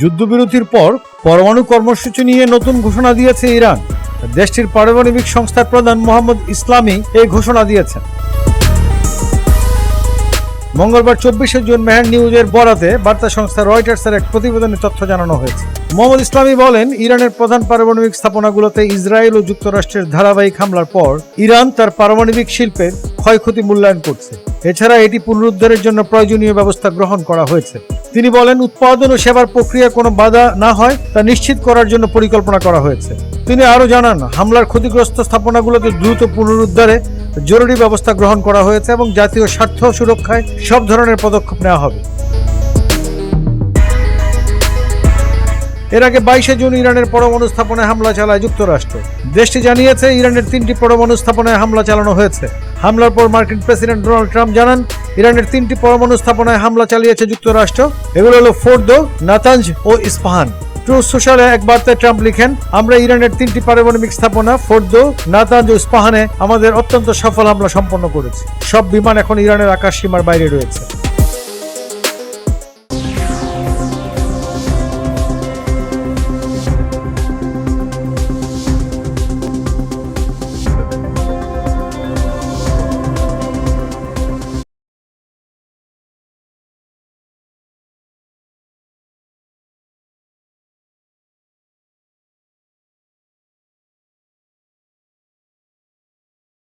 যুদ্ধবিরতির পর পরমাণু কর্মসূচি নিয়ে নতুন ঘোষণা দিয়েছে ইরান। দেশটির পারমাণবিক সংস্থার প্রধান মোহাম্মদ ইসলামী এই ঘোষণা দিয়েছেন। মঙ্গলবার চব্বিশে জুন মেহের নিউজের বরাতে বার্তা সংস্থা রয়টার্সের এক প্রতিবেদনে তথ্য জানানো হয়েছে। মোহাম্মদ ইসলামী বলেন, ইরানের প্রধান পারমাণবিক স্থাপনাগুলোতে ইসরায়েল ও যুক্তরাষ্ট্রের ধারাবাহিক হামলার পর ইরান তার পারমাণবিক শিল্পের ক্ষয়ক্ষতি মূল্যায়ন করছে। এছাড়া এটি পুনরুদ্ধারের জন্য প্রয়োজনীয় ব্যবস্থা গ্রহণ করা হয়েছে। তিনি বলেন, উৎপাদন ও সেবার প্রক্রিয়া কোনো বাধা না হয়, তা নিশ্চিত করার জন্য পরিকল্পনা করা হয়েছে। তিনি আরও জানান, হামলার ক্ষতিগ্রস্ত স্থাপনাগুলোকে দ্রুত পুনরুদ্ধারে জরুরি ব্যবস্থা গ্রহণ করা হয়েছে এবং জাতীয় স্বার্থ সুরক্ষায় সব ধরনের পদক্ষেপ নেওয়া হবে। এর আগে বাইশে জুন ইরানের পরমাণু স্থাপনায় হামলা চালায় যুক্তরাষ্ট্র। দেশটি জানিয়েছে, ইরানের তিনটি পরমাণু স্থাপনায় হামলা চালানো হয়েছে। হামলার পর মার্কিন প্রেসিডেন্ট ডোনাল্ড ট্রাম্প জানান, ইরানের তিনটি পরমাণু স্থাপনায় হামলা চালিয়েছে যুক্তরাষ্ট্র। এগুলো হলো ফোর্দো, নাতাঞ্জ ও ইস্পাহান। ট্রুথ সোশ্যালে এক বার্তায় ট্রাম্প লিখেন, আমরা ইরানের তিনটি পারমাণবিক স্থাপনা, ফোর্দো, নাতাঞ্জ ও ইস্পাহানে আমাদের অত্যন্ত সফল হামলা সম্পন্ন করেছি। সব বিমান এখন ইরানের আকাশ সীমার বাইরে রয়েছে।